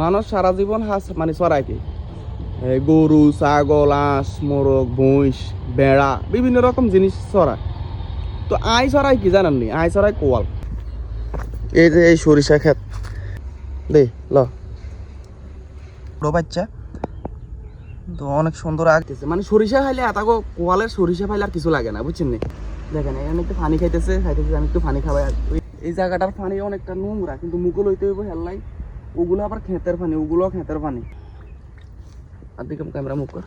মানুষ সারা জীবন হাঁস মানে চড়ায় কি? এই গরু ছাগল হাঁস মোরগ মহিষ বেড়া বিভিন্ন রকম জিনিস চড়ায় তো আই চড়াই কি জানেন নি? আই চড়াই কোয়াল এই যে এই সরিষা ক্ষেত দে ল। বাচ্চা। তো অনেক সুন্দর আগতেছে মানে সরিষা খাইলে এতাগো কোয়ালের সরিষা খাইলে আর কিছু লাগে না বুঝছেন নি? দেখেন এখানে একটু পানি খাইতেছে খাইতেছে আমি একটু পানি খাবাই এই জায়গাটার পানি অনেকটা নোংরা কিন্তু মুকুল হইতে হইব হেল্লাই। ওগুলো আবার খেতের পানি ওগুলো খেতের পানি। আর দিকে ক্যামেরা মুখ কর।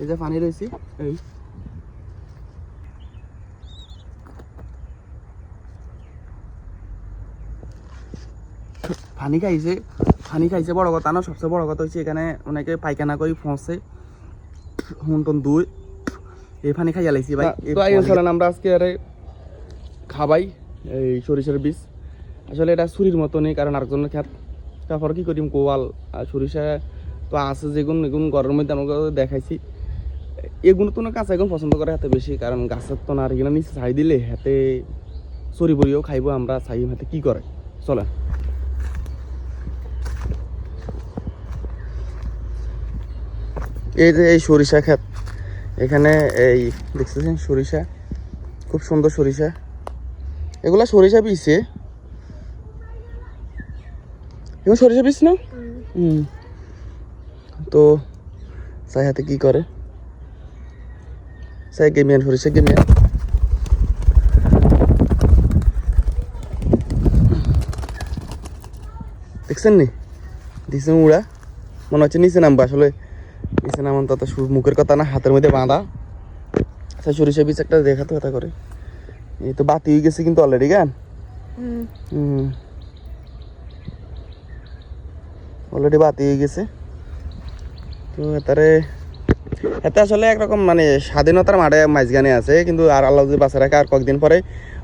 এই যে পানি রয়েছে এই। পানি খাইছে পানি খাইছে বড় কথা না সবচেয়ে বড় কথা হচ্ছে এখানে অনেকে পায়খানা করে ফসে। হুন্টন দুই। এই পানি খাইয়া লাইছি ভাই চলেন আমরা আজকে আরে খাবাই এই সরিষার বীজ। আসলে এটা ছুরির মতো নেই কারণ আরেকজনের খেত তারপর কি করিম, কোয়াল সরিষা তো আছে যেগুন, এগুন ঘরের মধ্যে আমাকে দেখাইছি। এগুলো তো না কাঁচা এগুন পছন্দ করে হাতে বেশি, কারণ গাছের তো না আর এগুলো নিচে ছাই দিলে হাতে চরি বড়িও খাইবো আমরা, ছাই হাতে কি করে? চলে এই যে এই সরিষা ক্ষেত, এখানে এই দেখতেছেন সরিষা, খুব সুন্দর সরিষা। এগুলা সরিষা পিসে এগুলো সরিষা পিস না হুম। তো সাই হাতে কি করে? সাই গেমিয়ান সরিষা গেমিয়ান দেখছেন নি? দিছে উড়া মনে হচ্ছে নিচে নামবো। আসলে নিচে নামান তো মুখের কথা না হাতের মধ্যে বাঁধা। আচ্ছা সরিষা বীজ একটা দেখাতো কথা করে। এই তো বাতি হয়ে গেছে কিন্তু অলরেডি গান। হুম। অলরেডি বাতি হয়ে গেছে। তো এতারে এটা আসলে একরকম মানে স্বাধীনতার মাঠে মাঝখানে আছে, কিন্তু আর আল্লাহ যদি বাঁচা রাখে আর কয়েকদিন পরে,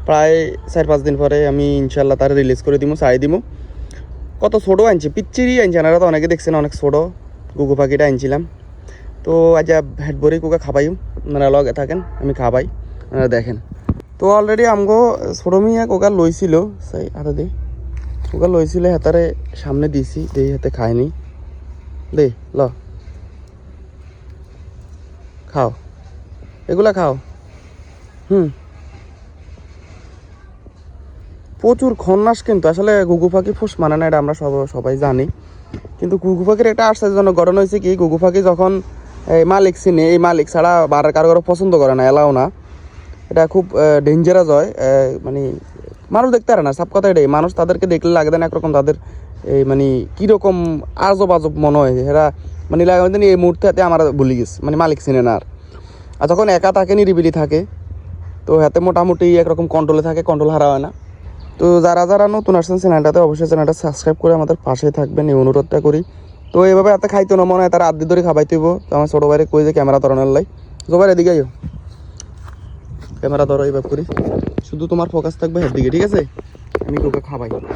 প্রায় চার পাঁচ দিন পরে আমি ইনশাল্লাহ তার রিলিজ করে দিব চাই দিব কত ছোটো আনছি পিচ্চিরই আনছি আনারা তো অনেকে দেখছেন অনেক ছোটো। গুগু পাখিটা আনছিলাম। তো আজ হেড ভরি কুকা খাবাই ওনারা লগে থাকেন, আমি খাবাই ওনারা দেখেন। তো অলরেডি আমগো ছোটো মিয়া কোকা লইছিল, সেই হাতে দে। কোকা লইছিল হাতারে সামনে দিছি, দেই হাতে খায়নি দে ল। খাও। এগুলা খাও। হুম। প্রচুর খন্নাস কিন্তু, আসলে গুগু পাখি ফুস মানে না, এটা আমরা সব, সবাই জানি। কিন্তু ঘুঘু পাখির একটা আশ্চর্যজনক ঘটনা হয়েছে কি, ঘুঘু পাখি যখন এই মালিক চিনে, এই মালিক ছাড়া বার কারও পছন্দ করে না, এলাও না। এটা খুব ডেঞ্জারাস হয় মানে মানুষ দেখতে পারে না, সব কথা এটাই। মানুষ তাদেরকে দেখলে লাগে না একরকম তাদের এই মানে কীরকম আজব আজব মনে হয়। এরা মানে লাগে এই মুহূর্তে হাতে আমার ভুলে গেছে মানে মালিক চিনে না আর। আর যখন একা থাকে, নিরিবিলি থাকে, তো হাতে মোটামুটি একরকম কন্ট্রোলে থাকে কন্ট্রোল হারা হয় না। তো যারা যারা নতুন আসছেন চ্যানেলটাতে অবশ্যই চ্যানেলটা সাবস্ক্রাইব করে আমাদের পাশে থাকবেন, এই অনুরোধটা করি। তো এভাবে এত খাইতো না, মনে হয় তারা আদি ধরে খাবাই তুইব তো আমার ছোটো বাইরে কই যে ক্যামেরা ধরানোর লাই। জোবার এদিকে ক্যামেরা ধরো এইভাবে করি। শুধু তোমার ফোকাস থাকবে হের দিকে, ঠিক আছে? আমি তোকে খাবাই করো।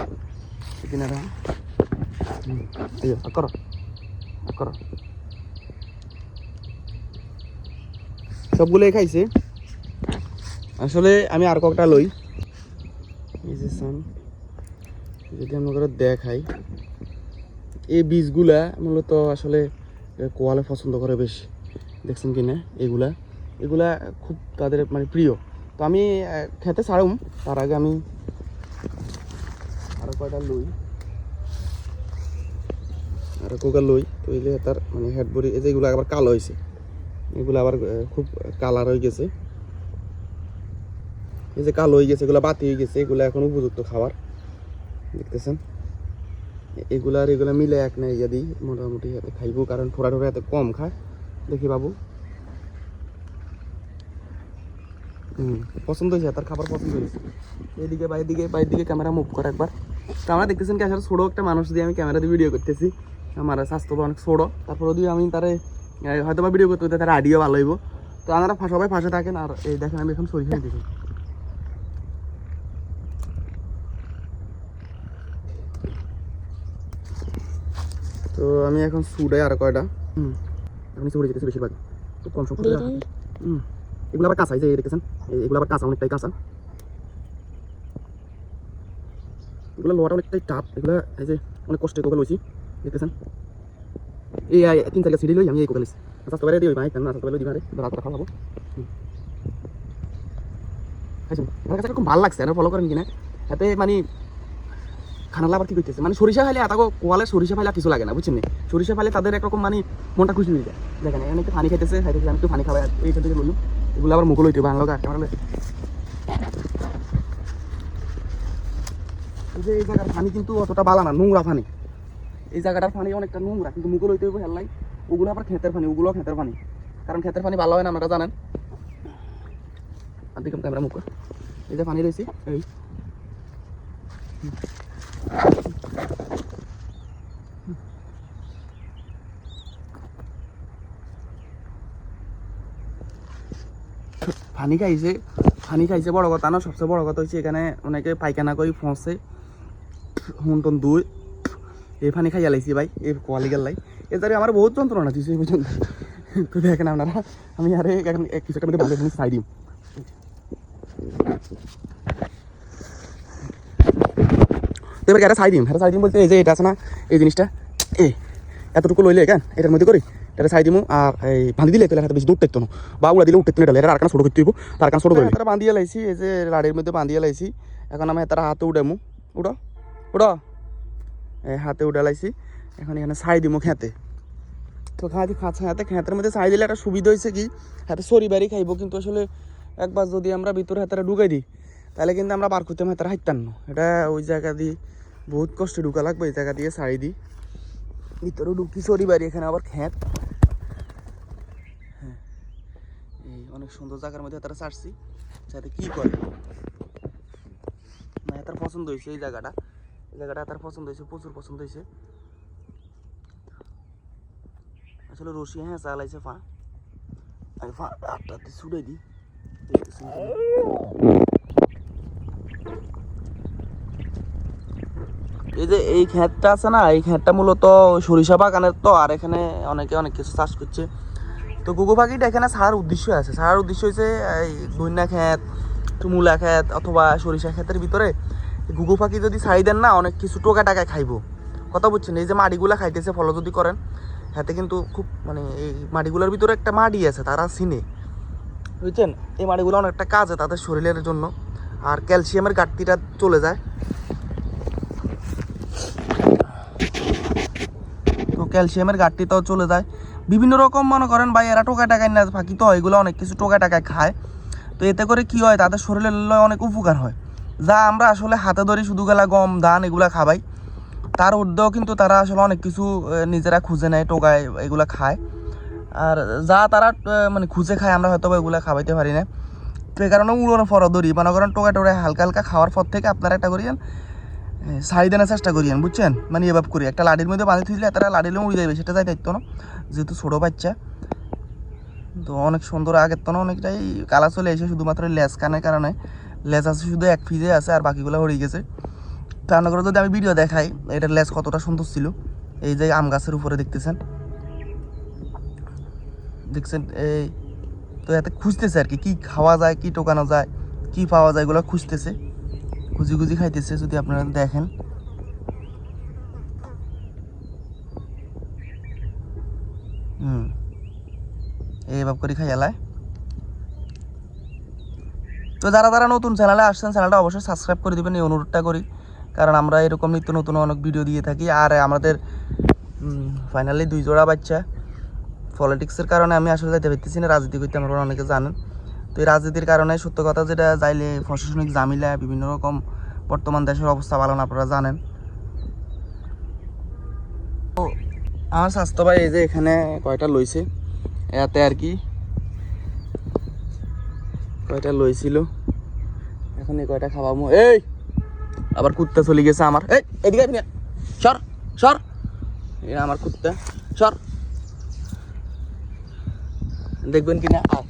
সবগুলোই খাইছে। আসলে আমি আর কটা লই। এই যে সান, যদি দেখাই। এই বীজগুলা মূলত আসলে কোয়ালে পছন্দ করে বেশি। দেখছেন কি না এগুলা এগুলা খুব তাদের মানে প্রিয়। তো আমি খেতে ছাড়ুম, তার আগে আমি আরও কয়টা লই? আরও কয়টা লই? তো এলে তার মানে হেড বডি এই যে এগুলো আবার কালো হয়েছে এগুলো আবার খুব কালার হয়ে গেছে। এই যে কালো হয়ে গেছে, এগুলো বাতি হয়ে গেছে, এগুলো এখন উপযুক্ত খাবার। দেখতেছেন? এগুলা আর এগুলা মিলে এক নাই যদি মোটামুটি হাতে খাইবো, কারণ থোড়া থোড়া হাতে কম খায়। দেখি বাবু হুম পছন্দ হয়েছে তার খাবার পছন্দ হয়েছে। এইদিকে বাইরের দিকে বাইরের দিকে ক্যামেরা মুভ করে একবার। তো আমরা দেখতেছেন কি আসলে ছোটো একটা মানুষ দিয়ে আমি ক্যামেরা দিয়ে ভিডিও করতেছি। আমার স্বাস্থ্য অনেক ছোটো। তারপর দিয়ে আমি তারে হয়তো বা ভিডিও করতে করতে তার আইডিও ভালো হইব। তো আমরা ফা- সবাই পাশে থাকেন আর এই দেখেন আমি এখন সরিষা দেখুন তো আমি এখন সুডাই আর কয়টা? হুম আমি সুডে যেতেছি বেশিরভাগ। খুব কম সম্পর্কে হুম। এগুলো আবার কাঁচা, এই যে দেখতেছেন এগুলো আবার কাঁচা, অনেকটাই কাঁচা। এগুলো লোয়াটা অনেকটাই টাপ এগুলো এই যে অনেক কষ্টে করে লইছি দেখতেছেন। এই তিন চারটা সিঁড়ি লই আমি এই কোকালিস আচ্ছা তোবারে দিই ভাই না তোবারে দিই ভাই। রাত খাওয়াবো আচ্ছা আমার কাছে খুব ভালো লাগছে ফলো করেন কিনা। এতে মানে খানালা আবার কি করতেছে? মানে সরিষা খাইলে এত কোয়ালে সরিষা আর কিছু লাগে না, বুঝছেন নি? সরিষা খাইলে তাদের একরকম মানে মনটা খুশি হয়ে যায়। দেখেন, এখানে একটু পানি খাইতেছে খাইতেছে, আমি একটু পানি খাওয়াই এইখান থেকে বললাম এগুলো আবার মুকুল হইতে বাংলা ক্যামেরা এই যে এই জায়গার পানি কিন্তু অতটা বালা না, নোংরা পানি এই জায়গাটার পানি অনেকটা নোংরা, কিন্তু মুকুল হইতে হইবে হেল্লাই ওগুলো আবার খেতের পানি ওগুলো খেতের পানি কারণ খেতের পানি ভালো হয় না, আপনারা জানেন। আর দেখুন ক্যামেরা মুখ এই যে পানি রয়েছে, এই। পানি খাইছে পানি খাইছে বড় কথা না, সবচেয়ে বড় কথা হচ্ছে এখানে অনেকে পায়খানা করে ফসে হুনটন দুই এই পানি খাইয়া লাইছি ভাই, এই কোয়ালি গেল এদারে আমার বহুত যন্ত্রণা দিয়েছে এই পর্যন্ত তো দেখেন আপনারা, আমি আরে এখন কিছু একটা মধ্যে ভালো দিম। তো এবার এটা চাই দিম এটা চাই দিম বলতে এই যে এটা আছে না, এই জিনিসটা, এই, এতটুকু লইলে কেন এটার মধ্যে করি এটা চাই দিমু, আর এই বাঁধি দিলে তাহলে বেশি দূর টেকতো না। বা উড়া দিলে উঠতে এটা আর কারণ ছোট করতে হইব, তার কারণ ছোট এটা বাঁধিয়ে লাইছি, এই যে লাড়ির মধ্যে বাঁধিয়ে লাইছি, এখন আমি তার হাতে উঠামু উড়ো উড়ো। এই হাতে উঠে লাইছি, এখন এখানে ছাই দিমু খেতে। তো খাঁতি খাঁচা হাতে, খেতের মধ্যে ছাই দিলে একটা সুবিধা হয়েছে কি, হাতে সরি বাড়ি খাইব, কিন্তু আসলে একবার যদি আমরা ভিতরে হাতে ঢুকাই দিই, তাহলে কিন্তু আমরা বার করতে হাতে হাইতাম না। এটা ওই জায়গা দিয়ে বহুত কষ্টে ঢুকা লাগবে, এই জায়গা দিয়ে ছাই দিই। ভিতরে ঢুকি সরি বাড়ি এখানে আবার খেত হ্যাঁ এই অনেক সুন্দর জায়গার মধ্যে তারা ছাড়ছি সাথে কি করে? না, তার পছন্দ হয়েছে এই জায়গাটা। এই জায়গাটা তার পছন্দ হয়েছে, প্রচুর পছন্দ হয়েছে। আসলে রশি হ্যাঁ চালাইছে ফা। আমি ফা আটটাতে ছুড়ে দিই। দেখতেছেন এই যে এই ক্ষেতটা আছে না, এই ক্ষেতটা মূলত সরিষা বাগানের তো, আর এখানে অনেকে অনেক কিছু চাষ করছে। তো গুগু পাখিটা এখানে ছাড়ার উদ্দেশ্য আছে। ছাড়ার উদ্দেশ্য হচ্ছে এই ধন্যা ক্ষেত মূলা ক্ষেত, অথবা সরিষা ক্ষেতের ভিতরে গুগু পাখি যদি ছাড়ি দেন না, অনেক কিছু টোকা টাকায় খাইবো। কথা বুঝছেন? এই যে মাটিগুলা খাইতেছে ফলো যদি করেন, হাতে কিন্তু খুব মানে এই মাটিগুলোর ভিতরে একটা মাটি আছে, তারা চিনে। বুঝছেন? এই মাটিগুলো অনেকটা কাজে তাদের শরীরের জন্য। আর ক্যালসিয়ামের ঘাটতিটা চলে যায়। ক্যালসিয়ামের ঘাটতিটাও চলে যায়। বিভিন্ন রকম মনে করেন ভাই, এরা টোকা টাকায় না, ফাঁকি তো এগুলো অনেক কিছু টোকা টাকায় খায়। তো এতে করে কি হয়, তাদের শরীরের অনেক উপকার হয়। যা আমরা আসলে হাতে ধরে শুধু গেলা গম ধান এগুলা খাবাই। তার ঊর্ধ্বেও কিন্তু তারা আসলে অনেক কিছু নিজেরা খুঁজে নেয়, টোকায় এগুলা খায়। আর যা তারা মানে খুঁজে খায়, আমরা হয়তো এগুলা খাওয়াইতে পারি না। তো এই কারণে উড়োনো ফর ধরি। মনে করেন টোকা টোকায় হালকা হালকা খাওয়ার পর থেকে আপনারা একটা করিয়েন সারি দেওয়ার চেষ্টা করিয়েন বুঝছেন মানে এভাবে করি একটা লাডির মধ্যে বাঁধি থুইলে তারা লাডিলে উড়ে যাবে সেটা যাই দায়িত্ব না? যেহেতু ছোটো বাচ্চা। তো অনেক সুন্দর আগের তো না, অনেকটাই কালা চলে এসে শুধুমাত্র লেজ কানের কারণে লেজ আছে শুধু এক ফিজে আছে, আর বাকিগুলো হয়ে গেছে। তো রান্না করে যদি আমি ভিডিও দেখাই এটার লেজ কতটা সুন্দর ছিল, এই যে আম গাছের উপরে দেখতেছেন। দেখছেন, এই তো এতে খুঁজতেছে আর কি, কী খাওয়া যায়, কী টোকানো যায়, কী পাওয়া যায়, এগুলো খুঁজতেছে। খুঁজি খুঁজি খাইতেছে যদি আপনারা দেখেন। হুম। এইভাবে করে খাইয়ালায় তো যারা যারা নতুন চ্যানেলে আসছেন, চ্যানেলটা অবশ্যই সাবস্ক্রাইব করে দেবেন, এই অনুরোধটা করি। কারণ আমরা এরকম নিত্য নতুন অনেক ভিডিও দিয়ে থাকি। আর আমাদের ফাইনালি দুই জোড়া বাচ্চা। পলিটিক্সের কারণে আমি আসলে যাইতে পারতেছি না, রাজনীতি করতে আমরা অনেকে জানেন। তো এই রাজনীতির কারণে সত্য কথা যেটা, যাইলে প্রশাসনিক জামিলা বিভিন্ন রকম বর্তমান দেশের অবস্থা ভালো না, আপনারা জানেন। তো আমার স্বাস্থ্য ভাই এই যে এখানে কয়টা লইছে, এতে আর কি কয়টা লইছিল, এখন এই কয়টা খাওয়াবো এই! আবার কুত্তা চলে গেছে আমার। এই, এদিকে। সর সর। এটা আমার কুত্তা। সর। দেখবেন কিনা, আয়।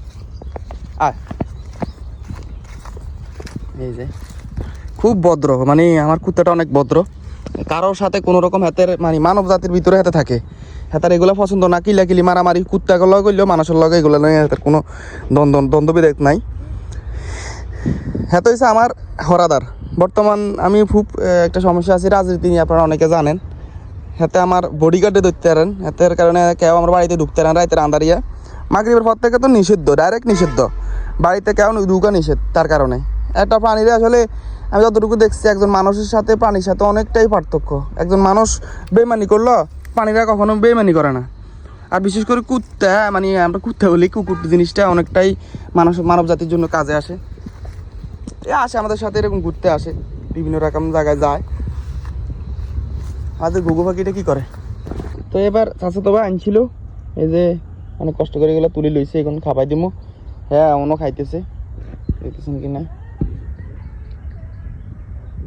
আয়। এই যে। খুব ভদ্র মানে আমার কুত্তাটা অনেক ভদ্র। কারোর সাথে কোনো রকম হাতের মানে মানব জাতির ভিতরে হাতে থাকে। হাতের এগুলো পছন্দ না কিলা কিলি মারামারি, কুত্তাগুলো করলেও মানুষের লগে এগুলো নিয়ে হাতের কোনো দ্বন্দ্ব দ্বন্দ্ববিধেক নাই। হ্যাঁ তো হচ্ছে আমার হরাদার। বর্তমান আমি খুব একটা সমস্যা আছে, রাজনীতি নিয়ে আপনারা অনেকে জানেন। হাতে আমার বডিগার্ডে ধরতে পারেন। হাতের কারণে কেউ আমার বাড়িতে ঢুকতে পারেন রাইতের আন্দারিয়া মাগরিবের পর থেকে তো নিষিদ্ধ ডাইরেক্ট নিষিদ্ধ। বাড়িতে কেউ ঢুকা নিষেধ তার কারণে। একটা প্রাণীরা আসলে আমি যতটুকু দেখছি, একজন মানুষের সাথে প্রাণীর সাথে অনেকটাই পার্থক্য। একজন মানুষ বেমানি করল, প্রাণীরা কখনো বেমানি করে না। আর বিশেষ করে কুত্তা মানে আমরা কুত্তা বলি কুকুর জিনিসটা অনেকটাই মানুষ মানব জাতির জন্য কাজে আসে। এ আসে, আমাদের সাথে এরকম ঘুরতে আসে, বিভিন্ন রকম জায়গায় যায়। আমাদের ঘুঘু পাখিটা কি করে? তো এবার চাষা তো আনছিল, এই যে অনেক কষ্ট করে এগুলো তুলে লইছে, এখন খাবাই দিমু। হ্যাঁ এমনও খাইতেছে। দেখতেছেন কি না?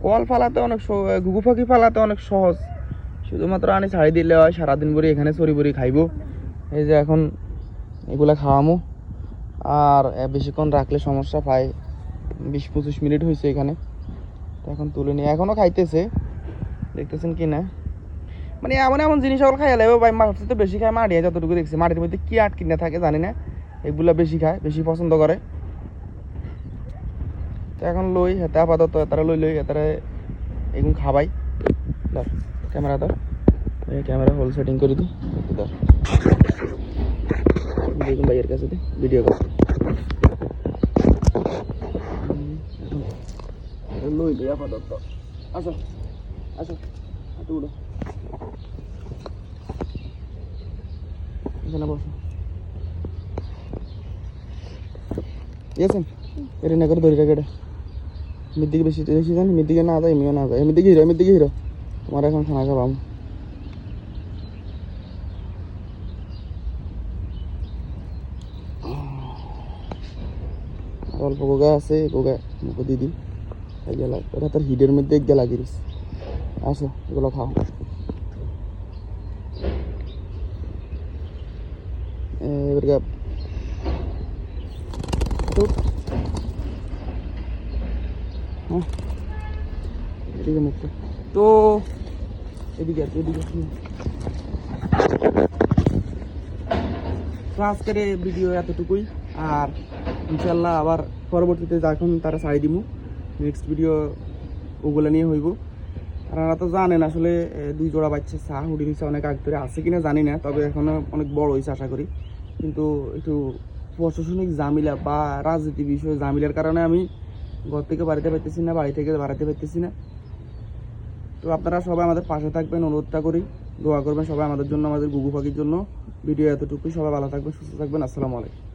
কল ফালাতে অনেক ঘুঘু পাখি ফালাতে অনেক সহজ। শুধুমাত্র আনি ছাড়ি দিলে হয়, সারাদিন ভরে এখানে চড়ি বড়ি খাইবো। এই যে এখন এগুলা খাওয়ামো। আর বেশিক্ষণ রাখলে সমস্যা পায় বিশ পঁচিশ মিনিট হয়েছে এখানে। এখন তুলে নিয়ে এখনও খাইতেছে। দেখতেছেন কি না? মানে এমন এমন জিনিস সকল খাই লাগবে ভাই মাছ তো বেশি খায় মাটি যতটুকু দেখছি। মাটির মধ্যে কি আটকি না থাকে জানি না। এগুলা বেশি খায় বেশি পছন্দ করে। তো এখন লই হেতে আপাতত এতারা লই লই এতারা এগুলো খাবাই। ধর ক্যামেরা ধর। এই ক্যামেরা হোল সেটিং করে দিই ধর। দেখুন ভাইয়ের কাছে দে ভিডিও কাছে লই লই আপাতত। আসো আসো এখানে বসো। ঠিক আছে? এটা না করে ধরে রাখে বেশি বেশি জানি এমনির না যায় এমনিও না যায় এমনির দিকে হিরো এমনির দিকে হিরো। তোমার এখন খানা খাবাম অল্প গোগা আছে, গোগা মুখে দিদি। গেলা ওটা তোর হিডের মধ্যে গেলা গিরিস। আসো, এগুলো খাও। এবার তো হ্যাঁ এদিকে মুখটা তো, এদিকে এদিকে। তো আজকের ভিডিও এতটুকুই। আর ইনশাল্লাহ আবার পরবর্তীতে যখন তারা ছাড়ি দিব নেক্সট ভিডিও ওগুলো নিয়ে হইব। আর ওরা তো জানেন আসলে দুই জোড়া বাচ্চা চা হুডি দিচ্ছে অনেক আগ ধরে আছে কিনা জানি না, তবে এখনও অনেক বড় হয়েছে আশা করি। কিন্তু একটু প্রশাসনিক জামিলা বা রাজনীতি বিষয়ে জামিলার কারণে আমি ঘর থেকে বাড়িতে পারতেছি না, বাড়ি থেকে বাড়াতে পারতেছি না। তো আপনারা সবাই আমাদের পাশে থাকবেন অনুরোধটা করি। দোয়া করবেন সবাই আমাদের জন্য, আমাদের গুগু পাখির জন্য। ভিডিও এতটুকুই, সবাই ভালো থাকবেন, সুস্থ থাকবেন। আসসালামু আলাইকুম।